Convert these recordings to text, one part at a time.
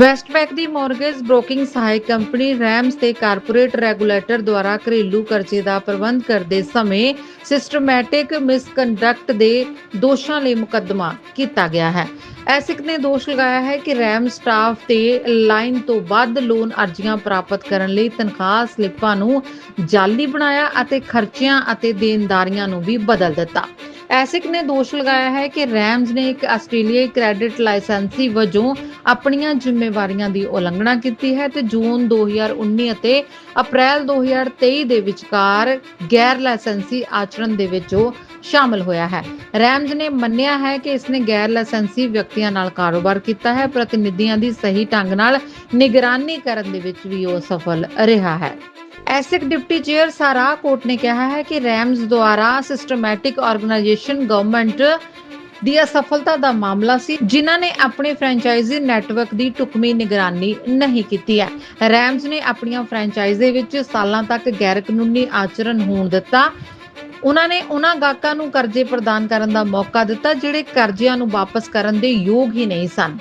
ਵੈਸਟਪੈਕ ਦੀ mortgage broking ਸਹਾਇਕ company RAMS ਤੇ ਕਾਰਪੋਰੇਟ ਰੈਗੂਲੇਟਰ ਦੁਆਰਾ ਘਰੇਲੂ ਕਰਜ਼ੇ ਦਾ ਪ੍ਰਬੰਧ ਕਰਦੇ ਸਮੇਂ ਸਿਸਟਮੈਟਿਕ ਮਿਸਕੰਡਕਟ ਦੇ ਦੋਸ਼ਾਂ ਲਈ ਮੁਕੱਦਮਾ ਕੀਤਾ ਗਿਆ ਹੈ। ਐਸਿਕ ਨੇ ਦੋਸ਼ ਲਗਾਇਆ ਹੈ ਕਿ ਰੈਮ ਸਟਾਫ ਤੇ ਲਾਈਨ ਤੋਂ ਵੱਧ ਲੋਨ ਅਰਜ਼ੀਆਂ ਪ੍ਰਾਪਤ ਕਰਨ ਲਈ ਤਨਖਾਹ ਸਲਿੱਪਾਂ ਨੂੰ ਜਾਲੀ ਬਣਾਇਆ ਅਤੇ ਖਰਚਿਆਂ ਅਤੇ ਦੇਣਦਾਰੀਆਂ ਨੂੰ ਵੀ ਬਦਲ ਦਿੱਤਾ। ਐਸਿਕ ਨੇ ਦੋਸ਼ ਲਗਾਇਆ ਹੈ ਕਿ ਰੈਮਜ਼ ਨੇ ਇੱਕ ਆਸਟ੍ਰੇਲੀਆਈ ਕ੍ਰੈਡਿਟ ਲਾਇਸੈਂਸੀ ਵਜੋਂ ਆਪਣੀਆਂ ਜ਼ਿੰਮੇਵਾਰੀਆਂ ਦੀ ਉਲੰਘਣਾ ਕੀਤੀ ਹੈ ਤੇ ਜੂਨ 2019 ਅਤੇ ਅਪ੍ਰੈਲ 2023 ਦੇ ਵਿਚਕਾਰ ਗੈਰ ਲਾਇਸੈਂਸੀ ਆਚਰਣ ਦੇ ਵਿੱਚ ਉਹ ਸ਼ਾਮਲ ਹੋਇਆ ਹੈ। ਰੈਮਜ਼ ਨੇ ਮੰਨਿਆ ਹੈ ਕਿ ਇਸਨੇ ਗੈਰ ਲਾਇਸੈਂਸੀ ਵਿਅਕਤੀਆਂ ਨਾਲ ਕਾਰੋਬਾਰ ਕੀਤਾ ਹੈ, ਪ੍ਰਤੀਨਿਧੀਆਂ ਦੀ ਸਹੀ ਢੰਗ ਨਾਲ ਨਿਗਰਾਨੀ ਕਰਨ ਦੇ ਵਿੱਚ ਵੀ ਉਹ ਸਫਲ ਰਿਹਾ ਹੈ। ਐਸਿਕ ਡਿਪਟੀ ਚੇਅਰ ਸਾਰਾ ਕੋਟ ਨੇ ਕਿਹਾ ਹੈ ਕਿ ਰੈਮਜ਼ ਦੁਆਰਾ ਸਿਸਟਮੈਟਿਕ ਆਰਗੇਨਾਈਜੇਸ਼ਨ ਗਵਰਨਮੈਂਟ ਦੀ ਅਸਫਲਤਾ ਦਾ ਮਾਮਲਾ ਸੀ, ਜਿਨ੍ਹਾਂ ਨੇ ਆਪਣੇ ਫਰੈਂਚਾਈਜ਼ੀ ਨੈਟਵਰਕ ਦੀ ਟੁਕਮੀ ਨਿਗਰਾਨੀ ਨਹੀਂ ਕੀਤੀ ਹੈ। ਰੈਮਸ ਨੇ ਆਪਣੀਆਂ ਫਰੈਂਚਾਈਜ਼ੀ ਵਿੱਚ ਸਾਲਾਂ ਤੱਕ ਗੈਰ ਕਾਨੂੰਨੀ ਆਚਰਣ ਹੋਣ ਦਿੱਤਾ। ਉਹਨਾਂ ਨੇ ਉਹਨਾਂ ਗਾਹਕਾਂ ਨੂੰ ਕਰਜ਼ੇ ਪ੍ਰਦਾਨ ਕਰਨ ਦਾ ਮੌਕਾ ਦਿੱਤਾ, ਜਿਹੜੇ ਕਰਜ਼ਿਆਂ ਨੂੰ ਵਾਪਸ ਕਰਨ ਦੇ ਯੋਗ ਹੀ ਨਹੀਂ ਸਨ।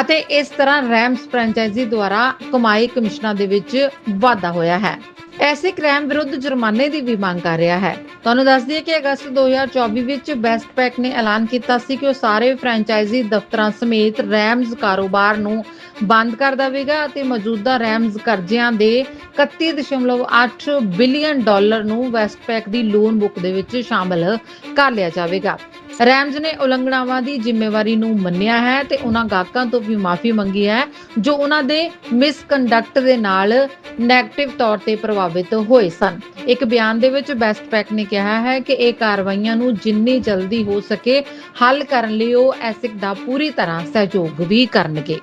ਅਤੇ ਇਸ ਤਰ੍ਹਾਂ ਰੈਮਸ ਫਰੈਂਚਾਈਜ਼ੀ ਦੁਆਰਾ ਕਮਾਈ ਕਮਿਸ਼ਨਾਂ ਦੇ ਵਿੱਚ ਵਾਧਾ ਹੋਇਆ ਹੈ। ਐਸੇ ਕ੍ਰਾਈਮ ਵਿਰੁੱਧ ਜੁਰਮਾਨੇ ਦੀ ਵੀ ਮੰਗ ਕਰ ਰਿਹਾ ਹੈ। ਤੁਹਾਨੂੰ ਦੱਸ ਦਈਏ ਕਿ ਅਗਸਤ 2024 ਵਿੱਚ ਬੈਸਟਪੈਕ ਨੇ ਐਲਾਨ ਕੀਤਾ ਸੀ ਕਿ ਉਹ ਸਾਰੇ ਫਰੈਂਚਾਈਜ਼ੀ ਦਫ਼ਤਰਾਂ ਸਮੇਤ ਰੈਮਸ ਕਾਰੋਬਾਰ ਨੂੰ ਬੰਦ ਕਰ ਦੇਵੇਗਾ ਅਤੇ ਮੌਜੂਦਾ ਰੈਮਸ ਕਰਜ਼ਿਆਂ ਦੇ 31.8 ਬਿਲੀਅਨ ਡਾਲਰ ਨੂੰ ਵੈਸਟ ਪੈਕ ਦੀ ਲੋਨ ਬੁੱਕ ਦੇ ਵਿੱਚ ਸ਼ਾਮਲ ਕਰ ਲਿਆ ਜਾਵੇਗਾ। ਰੈਮਜ਼ ਨੇ ਉਲੰਘਣਾਵਾਂ ਦੀ ਜ਼ਿੰਮੇਵਾਰੀ ਨੂੰ ਮੰਨਿਆ ਹੈ ਤੇ ਉਹਨਾਂ ਗਾਹਕਾਂ ਤੋਂ ਵੀ ਮਾਫੀ ਮੰਗੀ ਹੈ, ਜੋ ਉਹਨਾਂ ਦੇ ਮਿਸਕੰਡਕਟ ਦੇ ਨਾਲ ਨੈਗੇਟਿਵ ਤੌਰ ਤੇ ਪ੍ਰਭਾਵਿਤ ਹੋਏ ਸਨ। ਇੱਕ ਬਿਆਨ ਦੇ ਵਿੱਚ ਬੈਸਟ ਪੈਕ ਨੇ ਕਿਹਾ ਹੈ ਕਿ ਇਹ ਕਾਰਵਾਈਆਂ ਨੂੰ ਜਿੰਨੀ ਜਲਦੀ ਹੋ ਸਕੇ ਹੱਲ ਕਰਨ ਲਈ ਉਹ ਐਸਿਕ ਦਾ ਪੂਰੀ ਤਰ੍ਹਾਂ ਸਹਿਯੋਗ ਵੀ ਕਰਨਗੇ।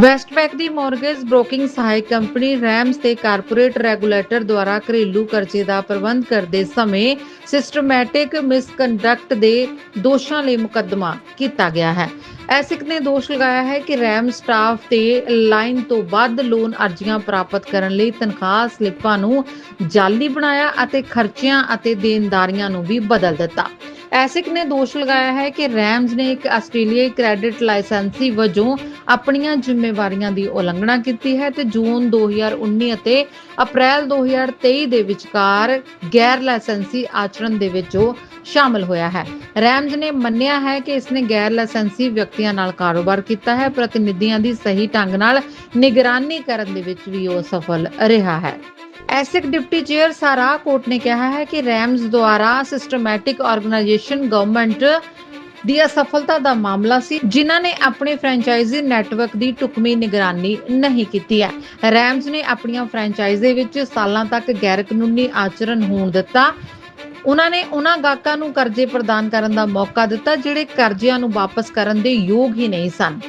ਵੈਸਟਪੈਕ ਦੀ ਮੌਰਗੇਜ ਬ੍ਰੋਕਿੰਗ ਸਹਾਇਕ ਕੰਪਨੀ ਰੈਮਸ ਤੇ ਕਾਰਪੋਰੇਟ ਰੈਗੂਲੇਟਰ ਦੁਆਰਾ ਘਰੇਲੂ ਕਰਜ਼ੇ ਦਾ ਪ੍ਰਬੰਧ ਕਰਦੇ ਸਮੇਂ ਸਿਸਟਮੈਟਿਕ ਮਿਸਕੰਡਕਟ ਦੇ ਦੋਸ਼ਾਂ ਲਈ ਮੁਕੱਦਮਾ ਕੀਤਾ ਗਿਆ ਹੈ। ਐਸਿਕ ਨੇ ਦੋਸ਼ ਲਗਾਇਆ ਹੈ ਕਿ ਰੈਮ ਸਟਾਫ ਤੇ ਲਾਈਨ ਤੋਂ ਵੱਧ ਲੋਨ ਅਰਜ਼ੀਆਂ ਪ੍ਰਾਪਤ ਕਰਨ ਲਈ ਤਨਖਾਹ ਸਲਿੱਪਾਂ ਨੂੰ ਜਾਲੀ ਬਣਾਇਆ ਅਤੇ ਖਰਚਿਆਂ ਅਤੇ ਦੇਣਦਾਰੀਆਂ ਨੂੰ ਵੀ ਬਦਲ ਦਿੱਤਾ। ਐਸਿਕ ਨੇ ਦੋਸ਼ ਲਗਾਇਆ ਹੈ ਕਿ ਰੈਮਜ਼ ਨੇ ਇੱਕ ਆਸਟ੍ਰੇਲੀਆਈ ਕ੍ਰੈਡਿਟ ਲਾਇਸੈਂਸੀ ਵਜੋਂ ਆਪਣੀਆਂ ਜ਼ਿੰਮੇਵਾਰੀਆਂ ਦੀ ਉਲੰਘਣਾ ਕੀਤੀ ਹੈ ਤੇ ਜੂਨ 2019 ਅਤੇ ਅਪ੍ਰੈਲ 2023 ਦੇ ਵਿਚਕਾਰ ਗੈਰ ਲਾਇਸੈਂਸੀ ਆਚਰਣ ਦੇ ਵਿੱਚ ਉਹ ਸ਼ਾਮਲ ਹੋਇਆ ਹੈ। ਰੈਮਜ਼ ਨੇ ਮੰਨਿਆ ਹੈ ਕਿ ਇਸਨੇ ਗੈਰ ਲਾਇਸੈਂਸੀ ਵਿਅਕਤੀਆਂ ਨਾਲ ਕਾਰੋਬਾਰ ਕੀਤਾ ਹੈ, ਪ੍ਰਤੀਨਿਧੀਆਂ ਦੀ ਸਹੀ ਢੰਗ ਨਾਲ ਨਿਗਰਾਨੀ ਕਰਨ ਦੇ ਵਿੱਚ ਵੀ ਉਹ ਸਫਲ ਰਿਹਾ ਹੈ। ਐਸਿਕ ਡਿਪਟੀ ਚੇਅਰ ਸਾਰਾ ਕੋਟ ਨੇ ਕਿਹਾ ਹੈ ਕਿ ਰੈਮਜ਼ ਦੁਆਰਾ ਸਿਸਟਮੈਟਿਕ ਆਰਗੇਨਾਈਜੇਸ਼ਨ ਗਵਰਨਮੈਂਟ ਦੀ ਅਸਫਲਤਾ ਦਾ ਮਾਮਲਾ ਸੀ, ਜਿਨ੍ਹਾਂ ਨੇ ਆਪਣੇ ਫਰੈਂਚਾਈਜ਼ੀ ਨੈਟਵਰਕ ਦੀ ਟੁਕਮੀ ਨਿਗਰਾਨੀ ਨਹੀਂ ਕੀਤੀ ਹੈ। ਰੈਮਸ ਨੇ ਆਪਣੀਆਂ ਫਰੈਂਚਾਈਜ਼ੀ ਵਿੱਚ ਸਾਲਾਂ ਤੱਕ ਗੈਰ ਕਾਨੂੰਨੀ ਆਚਰਣ ਹੋਣ ਦਿੱਤਾ। ਉਹਨਾਂ ਨੇ ਉਹਨਾਂ ਗਾਹਕਾਂ ਨੂੰ ਕਰਜ਼ੇ ਪ੍ਰਦਾਨ ਕਰਨ ਦਾ ਮੌਕਾ ਦਿੱਤਾ, ਜਿਹੜੇ ਕਰਜ਼ਿਆਂ ਨੂੰ ਵਾਪਸ ਕਰਨ ਦੇ ਯੋਗ ਹੀ ਨਹੀਂ ਸਨ।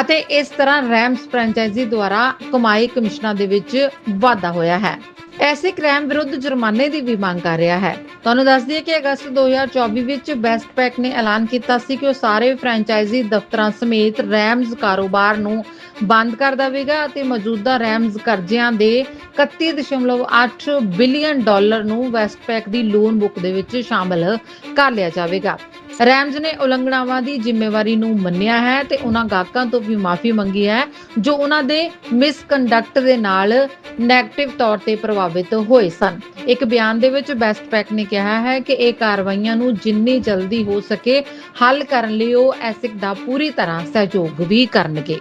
ਅਤੇ ਇਸ ਤਰ੍ਹਾਂ ਰੈਮਸ ਫਰੈਂਚਾਈਜ਼ੀ ਦੁਆਰਾ ਕਮਾਈ ਕਮਿਸ਼ਨਾਂ ਦੇ ਵਿੱਚ ਵਾਧਾ ਹੋਇਆ ਹੈ। ਐਸੇ ਕ੍ਰਾਈਮ ਵਿਰੁੱਧ ਜੁਰਮਾਨੇ ਦੀ ਵੀ ਮੰਗ ਕਰ ਰਿਹਾ ਹੈ। ਤੁਹਾਨੂੰ ਦੱਸ ਦਈਏ ਕਿ ਅਗਸਤ 2024 ਵਿੱਚ ਬੈਸਟਪੈਕ ਨੇ ਐਲਾਨ ਕੀਤਾ ਸੀ ਕਿ ਉਹ ਸਾਰੇ ਫਰੈਂਚਾਈਜ਼ੀ ਦਫ਼ਤਰਾਂ ਸਮੇਤ ਰੈਮਜ਼ ਕਾਰੋਬਾਰ ਨੂੰ ਬੰਦ ਕਰ ਦੇਵੇਗਾ ਅਤੇ ਮੌਜੂਦਾ ਰੈਮਜ਼ ਕਰਜ਼ਿਆਂ ਦੇ 31.8 ਬਿਲੀਅਨ ਡਾਲਰ ਨੂੰ ਵੈਸਟ ਪੈਕ ਦੀ ਲੋਨ ਬੁੱਕ ਦੇ ਵਿੱਚ ਸ਼ਾਮਲ ਕਰ ਲਿਆ ਜਾਵੇਗਾ। ਰੈਮਜ਼ ਨੇ ਉਲੰਘਣਾਵਾਂ ਦੀ ਜ਼ਿੰਮੇਵਾਰੀ ਨੂੰ ਮੰਨਿਆ ਹੈ ਤੇ ਉਹਨਾਂ ਗਾਹਕਾਂ ਤੋਂ ਵੀ ਮਾਫੀ ਮੰਗੀ ਹੈ, ਜੋ ਉਹਨਾਂ ਦੇ ਮਿਸਕੰਡਕਟ ਦੇ ਨਾਲ ਨੈਗੇਟਿਵ ਤੌਰ ਤੇ ਪ੍ਰਭਾਵਿਤ ਹੋਏ ਸਨ। ਇੱਕ ਬਿਆਨ ਦੇ ਵਿੱਚ ਬੈਸਟ ਪੈਕ ਨੇ ਕਿਹਾ ਹੈ ਕਿ ਇਹ ਕਾਰਵਾਈਆਂ ਨੂੰ ਜਿੰਨੀ ਜਲਦੀ ਹੋ ਸਕੇ ਹੱਲ ਕਰਨ ਲਈ ਉਹ ਐਸਿਕ ਦਾ ਪੂਰੀ ਤਰ੍ਹਾਂ ਸਹਿਯੋਗ ਵੀ ਕਰਨਗੇ।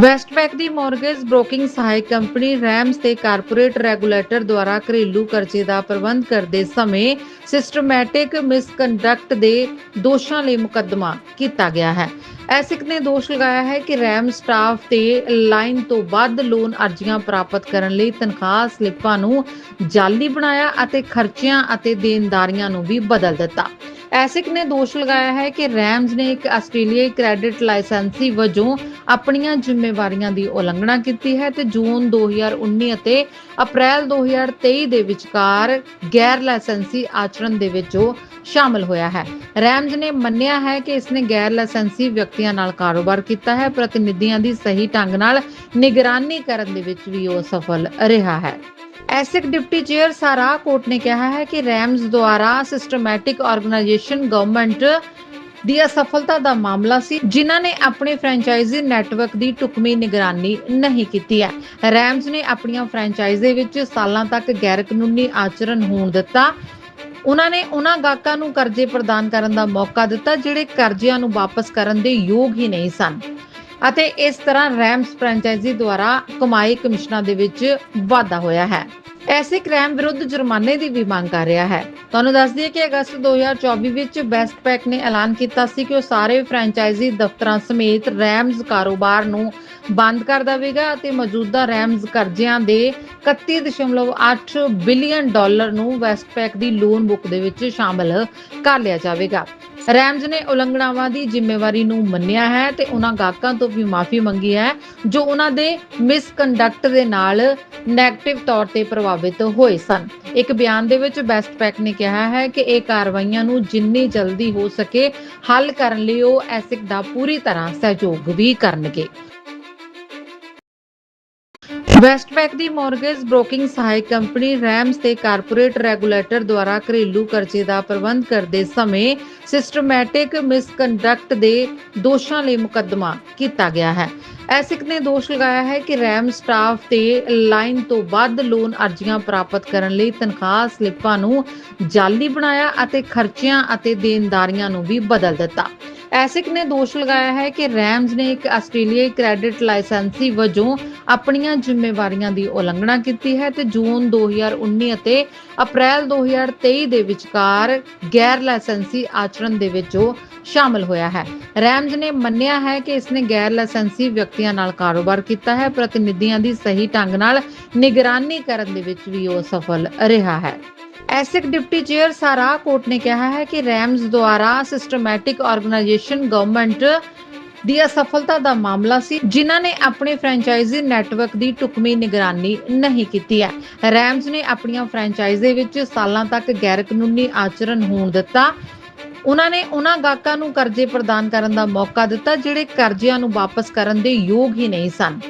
ਵੈਸਟਪੈਕ ਦੀ ਮੌਰਗੇਜ ਬ੍ਰੋਕਿੰਗ ਸਹਾਇਕ ਕੰਪਨੀ ਰੈਮਸ ਤੇ ਕਾਰਪੋਰੇਟ ਰੈਗੂਲੇਟਰ ਦੁਆਰਾ ਘਰੇਲੂ ਕਰਜ਼ੇ ਦਾ ਪ੍ਰਬੰਧ ਕਰਦੇ ਸਮੇਂ ਸਿਸਟਮੈਟਿਕ ਮਿਸਕੰਡਕਟ ਦੇ ਦੋਸ਼ਾਂ ਲਈ ਮੁਕੱਦਮਾ ਕੀਤਾ ਗਿਆ ਹੈ। ਐਸਿਕ ਨੇ ਦੋਸ਼ ਲਗਾਇਆ ਹੈ ਕਿ ਰੈਮ ਸਟਾਫ ਤੇ ਲਾਈਨ ਤੋਂ ਵੱਧ ਲੋਨ ਅਰਜ਼ੀਆਂ ਪ੍ਰਾਪਤ ਕਰਨ ਲਈ ਤਨਖਾਹ ਸਲਿੱਪਾਂ ਨੂੰ ਜਾਲੀ ਬਣਾਇਆ ਅਤੇ ਖਰਚਿਆਂ ਅਤੇ ਦੇਣਦਾਰੀਆਂ ਨੂੰ ਵੀ ਬਦਲ ਦਿੱਤਾ। ਐਸਿਕ ਨੇ ਦੋਸ਼ ਲਗਾਇਆ ਹੈ ਕਿ ਰੈਮਜ਼ ਨੇ ਇੱਕ ਆਸਟ੍ਰੇਲੀਆਈ ਕ੍ਰੈਡਿਟ ਲਾਇਸੈਂਸੀ ਵਜੋਂ ਆਪਣੀਆਂ ਜ਼ਿੰਮੇਵਾਰੀਆਂ ਦੀ ਉਲੰਘਣਾ ਕੀਤੀ ਹੈ ਤੇ ਜੂਨ 2019 ਅਤੇ ਅਪ੍ਰੈਲ 2023 ਦੇ ਵਿਚਕਾਰ ਗੈਰ ਲਾਇਸੈਂਸੀ ਆਚਰਣ ਦੇ ਵਿੱਚ ਉਹ ਸ਼ਾਮਲ ਹੋਇਆ ਹੈ। ਰੈਮਜ਼ ਨੇ ਮੰਨਿਆ ਹੈ ਕਿ ਇਸਨੇ ਗੈਰ ਲਾਇਸੈਂਸੀ ਵਿਅਕਤੀਆਂ ਨਾਲ ਕਾਰੋਬਾਰ ਕੀਤਾ ਹੈ, ਪ੍ਰਤੀਨਿਧੀਆਂ ਦੀ ਸਹੀ ਢੰਗ ਨਾਲ ਨਿਗਰਾਨੀ ਕਰਨ ਦੇ ਵਿੱਚ ਵੀ ਉਹ ਸਫਲ ਰਿਹਾ ਹੈ। ਐਸਿਕ ਡਿਪਟੀ ਚੇਅਰ ਸਾਰਾ ਕੋਟ ਨੇ ਕਿਹਾ ਹੈ ਕਿ ਰੈਮਜ਼ ਦੁਆਰਾ ਸਿਸਟਮੈਟਿਕ ਆਰਗੇਨਾਈਜੇਸ਼ਨ ਗਵਰਨਮੈਂਟ ਦੀ ਅਸਫਲਤਾ ਦਾ ਮਾਮਲਾ ਸੀ, ਜਿਨ੍ਹਾਂ ਨੇ ਆਪਣੇ ਫਰੈਂਚਾਈਜ਼ੀ ਨੈਟਵਰਕ ਦੀ ਟੁਕਮੀ ਨਿਗਰਾਨੀ ਨਹੀਂ ਕੀਤੀ ਹੈ। ਰੈਮਸ ਨੇ ਆਪਣੀਆਂ ਫਰੈਂਚਾਈਜ਼ੀ ਵਿੱਚ ਸਾਲਾਂ ਤੱਕ ਗੈਰ ਕਾਨੂੰਨੀ ਆਚਰਣ ਹੋਣ ਦਿੱਤਾ। ਉਹਨਾਂ ਨੇ ਉਹਨਾਂ ਗਾਹਕਾਂ ਨੂੰ ਕਰਜ਼ੇ ਪ੍ਰਦਾਨ ਕਰਨ ਦਾ ਮੌਕਾ ਦਿੱਤਾ, ਜਿਹੜੇ ਕਰਜ਼ਿਆਂ ਨੂੰ ਵਾਪਸ ਕਰਨ ਦੇ ਯੋਗ ਹੀ ਨਹੀਂ ਸਨ। ਅਤੇ ਇਸ ਤਰ੍ਹਾਂ ਰੈਮਸ ਫਰੈਂਚਾਈਜ਼ੀ ਦੁਆਰਾ ਕਮਾਈ ਕਮਿਸ਼ਨਾਂ ਦੇ ਵਿੱਚ ਵਾਧਾ ਹੋਇਆ ਹੈ। ਐਸੇ ਕ੍ਰਾਈਮ ਵਿਰੁੱਧ ਜੁਰਮਾਨੇ ਦੀ ਵੀ ਮੰਗ ਕਰ ਰਿਹਾ ਹੈ। ਤੁਹਾਨੂੰ ਦੱਸ ਦਈਏ ਕਿ ਅਗਸਤ 2024 ਵਿੱਚ ਬੈਸਟ ਪੈਕ ਨੇ ਐਲਾਨ ਕੀਤਾ ਸੀ ਕਿ ਉਹ ਸਾਰੇ ਫਰੈਂਚਾਈਜ਼ੀ ਦਫ਼ਤਰਾਂ ਸਮੇਤ ਰੈਮਸ ਕਾਰੋਬਾਰ ਨੂੰ ਬੰਦ ਕਰ ਦੇਵੇਗਾ ਅਤੇ ਮੌਜੂਦਾ ਰੈਮਸ ਕਰਜ਼ਿਆਂ ਦੇ 31.8 ਬਿਲੀਅਨ ਡਾਲਰ ਨੂੰ ਵੈਸਟ ਪੈਕ ਦੀ ਲੋਨ ਬੁੱਕ ਦੇ ਵਿੱਚ ਸ਼ਾਮਲ ਕਰ ਲਿਆ ਜਾਵੇਗਾ। ਰੈਮਸ ਨੇ ਉਲੰਘਣਾਵਾਂ ਦੀ ਜ਼ਿੰਮੇਵਾਰੀ ਨੂੰ ਮੰਨਿਆ ਹੈ ਤੇ ਉਹਨਾਂ ਗਾਹਕਾਂ ਤੋਂ ਵੀ ਮਾਫੀ ਮੰਗੀ ਹੈ, ਜੋ ਉਹਨਾਂ ਦੇ ਮਿਸਕੰਡਕਟ ਦੇ ਨਾਲ ਨੈਗੇਟਿਵ ਤੌਰ ਤੇ ਪ੍ਰਭਾਵਿਤ ਹੋਏ ਸਨ। ਇੱਕ ਬਿਆਨ ਦੇ ਵਿੱਚ ਬੈਸਟ ਪੈਕ ਨੇ ਕਿਹਾ ਹੈ ਕਿ ਇਹ ਕਾਰਵਾਈਆਂ ਨੂੰ ਜਿੰਨੀ ਜਲਦੀ ਹੋ ਸਕੇ ਹੱਲ ਕਰਨ ਲਈ ਉਹ ਐਸਿਕ ਦਾ ਪੂਰੀ ਤਰ੍ਹਾਂ ਸਹਿਯੋਗ ਵੀ ਕਰਨਗੇ। ਵੈਸਟਪੈਕ ਦੀ ਮੌਰਗੇਜ ਬ੍ਰੋਕਿੰਗ ਸਹਾਇਕ ਕੰਪਨੀ ਰੈਮਸ ਤੇ ਕਾਰਪੋਰੇਟ ਰੈਗੂਲੇਟਰ ਦੁਆਰਾ ਘਰੇਲੂ ਕਰਜ਼ੇ ਦਾ ਪ੍ਰਬੰਧ ਕਰਦੇ ਸਮੇਂ ਸਿਸਟਮੈਟਿਕ ਮਿਸਕੰਡਕਟ ਦੇ ਦੋਸ਼ਾਂ ਲਈ ਮੁਕੱਦਮਾ ਕੀਤਾ ਗਿਆ ਹੈ। ਐਸਿਕ ਨੇ ਦੋਸ਼ ਲਗਾਇਆ ਹੈ ਕਿ ਰੈਮ ਸਟਾਫ ਤੇ ਲਾਈਨ ਤੋਂ ਵੱਧ ਲੋਨ ਅਰਜ਼ੀਆਂ ਪ੍ਰਾਪਤ ਕਰਨ ਲਈ ਤਨਖਾਹ ਸਲਿੱਪਾਂ ਨੂੰ ਜਾਲੀ ਬਣਾਇਆ ਅਤੇ ਖਰਚਿਆਂ ਅਤੇ ਦੇਣਦਾਰੀਆਂ ਨੂੰ ਵੀ ਬਦਲ ਦਿੱਤਾ। ਐਸਿਕ ਨੇ ਦੋਸ਼ ਲਗਾਇਆ ਹੈ ਕਿ ਰੈਮਸ ਨੇ ਇੱਕ ਆਸਟ੍ਰੇਲੀਆਈ ਕ੍ਰੈਡਿਟ ਲਾਇਸੈਂਸੀ ਵਜੋਂ ਆਪਣੀਆਂ ਜ਼ਿੰਮੇਵਾਰੀਆਂ ਦੀ ਉਲੰਘਣਾ ਕੀਤੀ ਹੈ ਤੇ ਜੂਨ 2019 ਅਤੇ ਅਪ੍ਰੈਲ 2023 ਦੇ ਵਿਚਕਾਰ ਗੈਰ ਲਾਇਸੈਂਸੀ ਆਚਰਣ ਦੇ ਵਿੱਚ ਉਹ ਸ਼ਾਮਲ ਹੋਇਆ ਹੈ। ਰੈਮਜ਼ ਨੇ ਮੰਨਿਆ ਹੈ ਕਿ ਇਸਨੇ ਗੈਰ ਲਾਇਸੈਂਸੀ ਵਿਅਕਤੀਆਂ ਨਾਲ ਕਾਰੋਬਾਰ ਕੀਤਾ ਹੈ, ਪ੍ਰਤੀਨਿਧੀਆਂ ਦੀ ਸਹੀ ਢੰਗ ਨਾਲ ਨਿਗਰਾਨੀ ਕਰਨ ਦੇ ਵਿੱਚ ਵੀ ਉਹ ਸਫਲ ਰਿਹਾ ਹੈ। ਐਸਿਕ ਡਿਪਟੀ ਚੇਅਰ ਸਾਰਾ ਕੋਟ ਨੇ ਕਿਹਾ ਹੈ ਕਿ ਰੈਮਸ ਦੁਆਰਾ ਸਿਸਟਮੈਟਿਕ ਆਰਗੇਨਾਈਜੇਸ਼ਨ ਗਵਰਨਮੈਂਟ ਦੀ ਅਸਫਲਤਾ ਦਾ ਮਾਮਲਾ ਸੀ, ਜਿਨ੍ਹਾਂ ਨੇ ਆਪਣੇ ਫਰੈਂਚਾਈਜ਼ੀ ਨੈਟਵਰਕ ਦੀ ਟੁਕਮੀ ਨਿਗਰਾਨੀ ਨਹੀਂ ਕੀਤੀ ਹੈ। ਰੈਮਸ ਨੇ ਆਪਣੀਆਂ ਫਰੈਂਚਾਈਜ਼ੀ ਵਿੱਚ ਸਾਲਾਂ ਤੱਕ ਗੈਰ ਕਾਨੂੰਨੀ ਆਚਰਣ ਹੋਣ ਦਿੱਤਾ। ਉਹਨਾਂ ਨੇ ਉਹਨਾਂ ਗਾਹਕਾਂ ਨੂੰ ਕਰਜ਼ੇ ਪ੍ਰਦਾਨ ਕਰਨ ਦਾ ਮੌਕਾ ਦਿੱਤਾ, ਜਿਹੜੇ ਕਰਜ਼ਿਆਂ ਨੂੰ ਵਾਪਸ ਕਰਨ ਦੇ ਯੋਗ ਹੀ ਨਹੀਂ ਸਨ।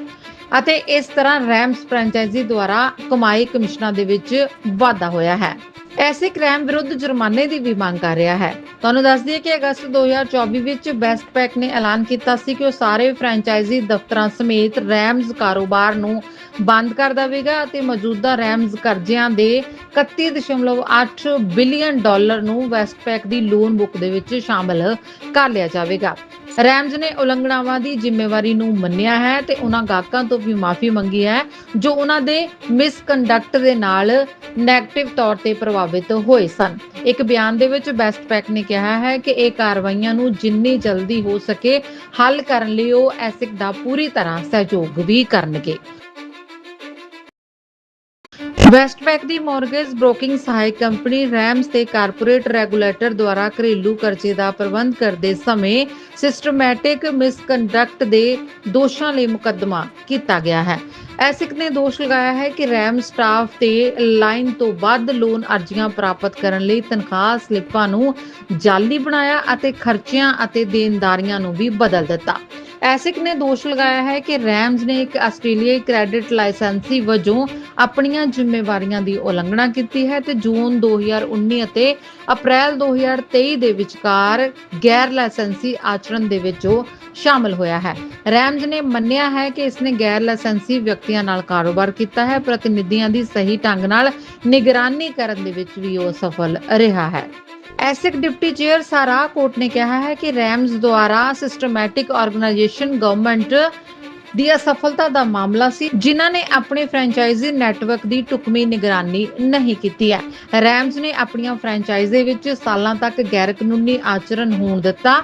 ਅਤੇ ਇਸ ਤਰ੍ਹਾਂ ਰੈਮਸ ਫਰੈਂਚਾਈਜ਼ੀ ਦੁਆਰਾ ਕਮਾਈ ਕਮਿਸ਼ਨਾਂ ਦੇ ਵਿੱਚ ਵਾਧਾ ਹੋਇਆ ਹੈ। ਐਸੇ ਕ੍ਰਾਈਮ ਵਿਰੁੱਧ ਜੁਰਮਾਨੇ ਦੀ ਵੀ ਮੰਗ ਕਰ ਰਿਹਾ ਹੈ। ਤੁਹਾਨੂੰ ਦੱਸ ਦਈਏ ਕਿ ਅਗਸਤ 2024 ਵਿੱਚ ਬੈਸਟ ਪੈਕ ਨੇ ਐਲਾਨ ਕੀਤਾ ਸੀ ਕਿ ਉਹ ਸਾਰੇ ਫਰੈਂਚਾਈਜ਼ੀ ਦਫ਼ਤਰਾਂ ਸਮੇਤ ਰੈਮਸ ਕਾਰੋਬਾਰ ਨੂੰ ਬੰਦ ਕਰ ਦੇਵੇਗਾ ਅਤੇ ਮੌਜੂਦਾ ਰੈਮਜ਼ ਕਰਜ਼ਿਆਂ ਦੇ 31.8 ਬਿਲੀਅਨ ਡਾਲਰ ਨੂੰ ਵੈਸਟ ਪੈਕ ਦੀ ਲੋਨ ਬੁੱਕ ਦੇ ਵਿੱਚ ਸ਼ਾਮਲ ਕਰ ਲਿਆ ਜਾਵੇਗਾ। ਰੈਮਸ ਨੇ ਉਲੰਘਣਾਵਾਂ ਦੀ ਜ਼ਿੰਮੇਵਾਰੀ ਨੂੰ ਮੰਨਿਆ ਹੈ ਤੇ ਉਹਨਾਂ ਗਾਹਕਾਂ ਤੋਂ ਵੀ ਮਾਫੀ ਮੰਗੀ ਹੈ, ਜੋ ਉਹਨਾਂ ਦੇ ਮਿਸਕੰਡਕਟ ਦੇ ਨਾਲ ਨੈਗੇਟਿਵ ਤੌਰ ਤੇ ਪ੍ਰਭਾਵਿਤ ਹੋਏ ਸਨ। ਇੱਕ ਬਿਆਨ ਦੇ ਵਿੱਚ ਬੈਸਟ ਪੈਕ ਨੇ ਕਿਹਾ ਹੈ ਕਿ ਇਹ ਕਾਰਵਾਈਆਂ ਨੂੰ ਜਿੰਨੀ ਜਲਦੀ ਹੋ ਸਕੇ ਹੱਲ ਕਰਨ ਲਈ ਉਹ ਐਸਿਕ ਦਾ ਪੂਰੀ ਤਰ੍ਹਾਂ ਸਹਿਯੋਗ ਵੀ ਕਰਨਗੇ। ਵੈਸਟਪੈਕ ਦੀ ਮੌਰਗੇਜ ਬ੍ਰੋਕਿੰਗ ਸਹਾਇਕ ਕੰਪਨੀ ਰੈਮਸ ਤੇ ਕਾਰਪੋਰੇਟ ਰੈਗੂਲੇਟਰ ਦੁਆਰਾ ਘਰੇਲੂ ਕਰਜ਼ੇ ਦਾ ਪ੍ਰਬੰਧ ਕਰਦੇ ਸਮੇਂ ਸਿਸਟਮੈਟਿਕ ਮਿਸਕੰਡਕਟ ਦੇ ਦੋਸ਼ਾਂ ਲਈ ਮੁਕੱਦਮਾ ਕੀਤਾ ਗਿਆ ਹੈ। ਐਸਿਕ ਨੇ ਦੋਸ਼ ਲਗਾਇਆ ਹੈ ਕਿ ਰੈਮ ਸਟਾਫ ਤੇ ਲਾਈਨ ਤੋਂ ਵੱਧ ਲੋਨ ਅਰਜ਼ੀਆਂ ਪ੍ਰਾਪਤ ਕਰਨ ਲਈ ਤਨਖਾਹ ਸਲਿੱਪਾਂ ਨੂੰ ਜਾਲੀ ਬਣਾਇਆ ਅਤੇ ਖਰਚਿਆਂ ਅਤੇ ਦੇਣਦਾਰੀਆਂ ਨੂੰ ਵੀ ਬਦਲ ਦਿੱਤਾ। ਐਸਿਕ ਨੇ ਦੋਸ਼ ਲਗਾਇਆ ਹੈ ਕਿ ਰੈਮਸ ਨੇ ਇੱਕ ਆਸਟ੍ਰੇਲੀਆਈ ਕ੍ਰੈਡਿਟ ਲਾਇਸੈਂਸੀ ਵਜੋਂ ਆਪਣੀਆਂ ਜ਼ਿੰਮੇਵਾਰੀਆਂ ਦੀ ਉਲੰਘਣਾ ਕੀਤੀ ਹੈ ਤੇ ਜੂਨ 2019 ਅਤੇ ਅਪ੍ਰੈਲ 2023 ਦੇ ਵਿਚਕਾਰ ਗੈਰ ਲਾਇਸੈਂਸੀ ਆਚਰਣ ਦੇ ਵਿੱਚ ਉਹ ਸ਼ਾਮਲ ਹੋਇਆ ਹੈ। ਰੈਮਜ਼ ਨੇ ਮੰਨਿਆ ਹੈ ਕਿ ਇਸਨੇ ਗੈਰ ਲਾਇਸੈਂਸੀ ਵਿਅਕਤੀਆਂ ਨਾਲ ਕਾਰੋਬਾਰ ਕੀਤਾ ਹੈ, ਪ੍ਰਤੀਨਿਧੀਆਂ ਦੀ ਸਹੀ ਢੰਗ ਨਾਲ ਨਿਗਰਾਨੀ ਕਰਨ ਦੇ ਵਿੱਚ ਵੀ ਉਹ ਸਫਲ ਰਿਹਾ ਹੈ। ਐਸਿਕ ਡਿਪਟੀ ਚੇਅਰ ਸਾਰਾ ਕੋਟ ਨੇ ਕਿਹਾ ਹੈ ਕਿ ਰੈਮਸ ਦੁਆਰਾ ਸਿਸਟਮੈਟਿਕ ਆਰਗੇਨਾਈਜੇਸ਼ਨ ਗਵਰਨਮੈਂਟ ਦੀ ਅਸਫਲਤਾ ਦਾ ਮਾਮਲਾ ਸੀ, ਜਿਨ੍ਹਾਂ ਨੇ ਆਪਣੇ ਫਰੈਂਚਾਈਜ਼ੀ ਨੈਟਵਰਕ ਦੀ ਟੁਕਮੀ ਨਿਗਰਾਨੀ ਨਹੀਂ ਕੀਤੀ ਹੈ। ਰੈਮਸ ਨੇ ਆਪਣੀਆਂ ਫਰੈਂਚਾਈਜ਼ੀ ਵਿੱਚ ਸਾਲਾਂ ਤੱਕ ਗੈਰ ਕਾਨੂੰਨੀ ਆਚਰਣ ਹੋਣ ਦਿੱਤਾ।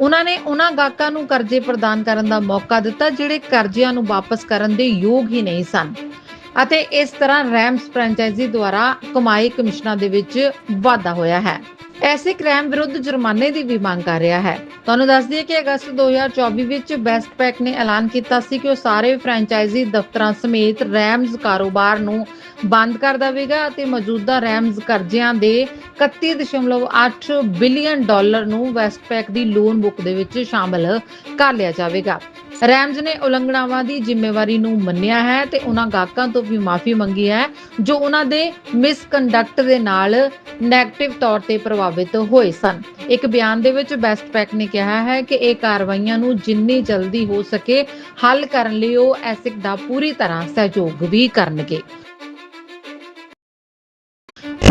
ਉਹਨਾਂ ਨੇ ਉਹਨਾਂ ਗਾਹਕਾਂ ਨੂੰ ਕਰਜ਼ੇ ਪ੍ਰਦਾਨ ਕਰਨ ਦਾ ਮੌਕਾ ਦਿੱਤਾ, ਜਿਹੜੇ ਕਰਜ਼ਿਆਂ ਨੂੰ ਵਾਪਸ ਕਰਨ ਦੇ ਯੋਗ ਹੀ ਨਹੀਂ ਸਨ। ਅਤੇ ਇਸ ਤਰ੍ਹਾਂ ਰੈਮਸ ਫਰੈਂਚਾਈਜ਼ੀ ਦੁਆਰਾ ਕਮਾਈ ਕਮਿਸ਼ਨਾਂ ਦੇ ਵਿੱਚ ਵਾਧਾ ਹੋਇਆ ਹੈ। ਐਸੇ ਕ੍ਰਾਈਮ ਵਿਰੁੱਧ ਜੁਰਮਾਨੇ ਦੀ ਵੀ ਮੰਗ ਕਰ ਰਿਹਾ ਹੈ। ਤੁਹਾਨੂੰ ਦੱਸ ਦਈਏ ਕਿ ਅਗਸਤ 2024 ਵਿੱਚ ਬੈਸਟ ਪੈਕ ਨੇ ਐਲਾਨ ਕੀਤਾ ਸੀ ਕਿ ਉਹ ਸਾਰੇ ਫਰੈਂਚਾਈਜ਼ੀ ਦਫ਼ਤਰਾਂ ਸਮੇਤ ਰੈਮਸ ਕਾਰੋਬਾਰ ਨੂੰ ਬੰਦ ਕਰ ਦੇਵੇਗਾ ਅਤੇ ਮੌਜੂਦਾ ਰੈਮਸ ਕਰਜ਼ਿਆਂ ਦੇ 31.8 ਬਿਲੀਅਨ ਡਾਲਰ ਨੂੰ ਵੈਸਟ ਪੈਕ ਦੀ ਲੋਨ ਬੁੱਕ ਦੇ ਵਿੱਚ ਸ਼ਾਮਲ ਕਰ ਲਿਆ ਜਾਵੇਗਾ। ਰੈਮਜ਼ ਨੇ ਉਲੰਘਣਾਵਾਂ ਦੀ ਜ਼ਿੰਮੇਵਾਰੀ ਨੂੰ ਮੰਨਿਆ ਹੈ ਤੇ ਉਹਨਾਂ ਗਾਹਕਾਂ ਤੋਂ ਵੀ ਮਾਫੀ ਮੰਗੀ ਹੈ, ਜੋ ਉਹਨਾਂ ਦੇ ਮਿਸਕੰਡਕਟ ਦੇ ਨਾਲ ਨੈਗੇਟਿਵ ਤੌਰ ਤੇ ਪ੍ਰਭਾਵਿਤ ਹੋਏ ਸਨ। ਇੱਕ ਬਿਆਨ ਦੇ ਵਿੱਚ ਬੈਸਟ ਪੈਕ ਨੇ ਕਿਹਾ ਹੈ ਕਿ ਇਹ ਕਾਰਵਾਈਆਂ ਨੂੰ ਜਿੰਨੀ ਜਲਦੀ ਹੋ ਸਕੇ ਹੱਲ ਕਰਨ ਲਈ ਉਹ ਐਸਿਕ ਦਾ ਪੂਰੀ ਤਰ੍ਹਾਂ ਸਹਿਯੋਗ ਵੀ ਕਰਨਗੇ।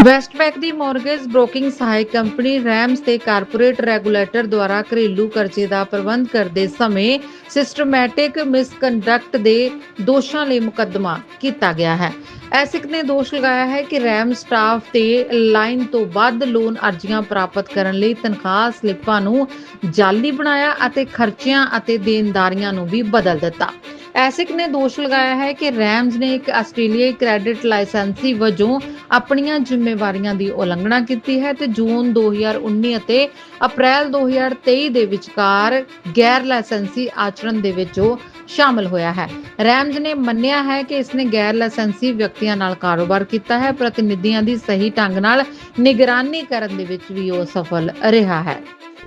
ਵੈਸਟਪੈਕ ਦੀ ਮੌਰਗੇਜ ਬ੍ਰੋਕਿੰਗ ਸਹਾਇਕ ਕੰਪਨੀ ਰੈਮਸ ਤੇ ਕਾਰਪੋਰੇਟ ਰੈਗੂਲੇਟਰ ਦੁਆਰਾ ਘਰੇਲੂ ਕਰਜ਼ੇ ਦਾ ਪ੍ਰਬੰਧ ਕਰਦੇ ਸਮੇਂ ਸਿਸਟਮੈਟਿਕ ਮਿਸਕੰਡਕਟ ਦੇ ਦੋਸ਼ਾਂ ਲਈ ਮੁਕੱਦਮਾ ਕੀਤਾ ਗਿਆ ਹੈ। ਐਸਿਕ ਨੇ ਦੋਸ਼ ਲਗਾਇਆ ਹੈ ਕਿ ਰੈਮ ਸਟਾਫ ਤੇ ਲਾਈਨ ਤੋਂ ਵੱਧ ਲੋਨ ਅਰਜ਼ੀਆਂ ਪ੍ਰਾਪਤ ਕਰਨ ਲਈ ਤਨਖਾਹ ਸਲਿੱਪਾਂ ਨੂੰ ਜਾਲੀ ਬਣਾਇਆ ਅਤੇ ਖਰਚਿਆਂ ਅਤੇ ਦੇਣਦਾਰੀਆਂ ਨੂੰ ਵੀ ਬਦਲ ਦਿੱਤਾ। ਐਸਿਕ ਨੇ ਦੋਸ਼ ਲਗਾਇਆ ਹੈ ਕਿ ਰੈਮਜ਼ ਨੇ ਇੱਕ ਆਸਟ੍ਰੇਲੀਆਈ ਕ੍ਰੈਡਿਟ ਲਾਇਸੈਂਸੀ ਵਜੋਂ ਆਪਣੀਆਂ ਜ਼ਿੰਮੇਵਾਰੀਆਂ ਦੀ ਉਲੰਘਣਾ ਕੀਤੀ ਹੈ ਤੇ ਜੂਨ 2019 ਅਤੇ ਅਪ੍ਰੈਲ 2023 ਦੇ ਵਿਚਕਾਰ ਗੈਰ ਲਾਇਸੈਂਸੀ ਆਚਰਣ ਦੇ ਵਿੱਚ ਉਹ ਸ਼ਾਮਲ ਹੋਇਆ ਹੈ। ਰੈਮਜ਼ ਨੇ ਮੰਨਿਆ ਹੈ ਕਿ ਇਸਨੇ ਗੈਰ ਲਾਇਸੈਂਸੀ ਵਿਅਕਤੀਆਂ ਨਾਲ ਕਾਰੋਬਾਰ ਕੀਤਾ ਹੈ, ਪ੍ਰਤੀਨਿਧੀਆਂ ਦੀ ਸਹੀ ਢੰਗ ਨਾਲ ਨਿਗਰਾਨੀ ਕਰਨ ਦੇ ਵਿੱਚ ਵੀ ਉਹ ਸਫਲ ਰਿਹਾ ਹੈ।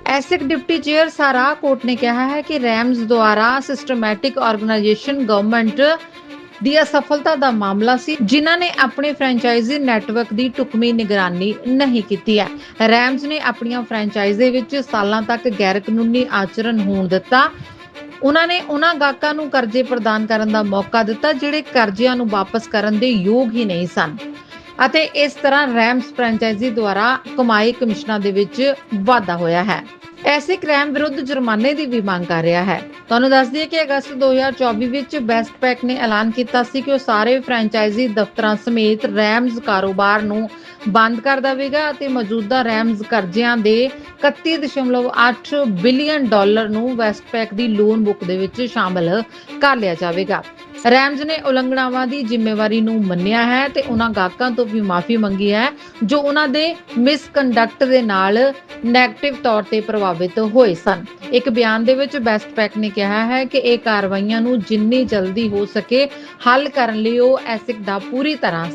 ਐਸਿਕ ਡਿਪਟੀ ਚੇਅਰ ਸਾਰਾ ਕੋਟ ਨੇ ਕਿਹਾ ਹੈ ਕਿ ਰੈਮਜ਼ ਦੁਆਰਾ ਸਿਸਟਮੈਟਿਕ ਆਰਗੇਨਾਈਜੇਸ਼ਨ ਗਵਰਨਮੈਂਟ ਦੀ ਅਸਫਲਤਾ ਦਾ ਮਾਮਲਾ ਸੀ, ਜਿਨ੍ਹਾਂ ਨੇ ਆਪਣੇ ਫਰੈਂਚਾਈਜ਼ੀ ਨੈਟਵਰਕ ਦੀ ਟੁਕਮੀ ਨਿਗਰਾਨੀ ਨਹੀਂ ਕੀਤੀ ਹੈ। ਰੈਮਸ ਨੇ ਆਪਣੀਆਂ ਫਰੈਂਚਾਈਜ਼ੀ ਵਿੱਚ ਸਾਲਾਂ ਤੱਕ ਗੈਰ ਕਾਨੂੰਨੀ ਆਚਰਣ ਹੋਣ ਦਿੱਤਾ। ਉਹਨਾਂ ਨੇ ਉਹਨਾਂ ਗਾਹਕਾਂ ਨੂੰ ਕਰਜ਼ੇ ਪ੍ਰਦਾਨ ਕਰਨ ਦਾ ਮੌਕਾ ਦਿੱਤਾ, ਜਿਹੜੇ ਕਰਜ਼ਿਆਂ ਨੂੰ ਵਾਪਸ ਕਰਨ ਦੇ ਯੋਗ ਹੀ ਨਹੀਂ ਸਨ। ਅਤੇ ਇਸ ਤਰ੍ਹਾਂ ਰੈਮਸ ਫਰੈਂਚਾਈਜ਼ੀ ਦੁਆਰਾ ਕਮਾਈ ਕਮਿਸ਼ਨਾਂ ਦੇ ਵਿੱਚ ਵਾਧਾ ਹੋਇਆ ਹੈ। ਐਸੇ ਕ੍ਰਾਈਮ ਵਿਰੁੱਧ ਜੁਰਮਾਨੇ ਦੀ ਵੀ ਮੰਗ ਕਰ ਰਿਹਾ ਹੈ। ਤੁਹਾਨੂੰ ਦੱਸ ਦਈਏ ਕਿ ਅਗਸਤ 2024 ਵਿੱਚ ਬੈਸਟ ਪੈਕ ਨੇ ਐਲਾਨ ਕੀਤਾ ਸੀ ਕਿ ਉਹ ਸਾਰੇ ਫਰੈਂਚਾਈਜ਼ੀ ਦਫ਼ਤਰਾਂ ਸਮੇਤ ਰੈਮਸ ਕਾਰੋਬਾਰ ਨੂੰ ਬੰਦ ਕਰ ਦੇਵੇਗਾ ਅਤੇ ਮੌਜੂਦਾ ਰੈਮਸ ਕਰਜ਼ਿਆਂ ਦੇ 31.8 ਬਿਲੀਅਨ ਡਾਲਰ ਨੂੰ ਵੈਸਟ ਪੈਕ ਦੀ ਲੋਨ ਬੁੱਕ ਦੇ ਵਿੱਚ ਸ਼ਾਮਲ ਕਰ ਲਿਆ ਜਾਵੇਗਾ। ਰੈਮਜ਼ ਨੇ ਉਲੰਘਣਾਵਾਂ ਦੀ ਜ਼ਿੰਮੇਵਾਰੀ ਨੂੰ ਮੰਨਿਆ ਹੈ ਤੇ ਉਹਨਾਂ ਗਾਹਕਾਂ ਤੋਂ ਵੀ ਮਾਫੀ ਮੰਗੀ ਹੈ, ਜੋ ਉਹਨਾਂ ਦੇ ਮਿਸਕੰਡਕਟ ਦੇ ਨਾਲ ਨੈਗੇਟਿਵ ਤੌਰ ਤੇ ਪ੍ਰਭਾਵਿਤ ਹੋਏ ਸਨ। ਇੱਕ ਬਿਆਨ ਦੇ ਵਿੱਚ ਬੈਸਟ ਪੈਕ ਨੇ ਕਿਹਾ ਹੈ ਕਿ ਇਹ ਕਾਰਵਾਈਆਂ ਨੂੰ ਜਿੰਨੀ ਜਲਦੀ ਹੋ ਸਕੇ ਹੱਲ ਕਰਨ ਲਈ ਉਹ ਐਸਿਕ ਦਾ ਪੂਰੀ ਤਰ੍ਹਾਂ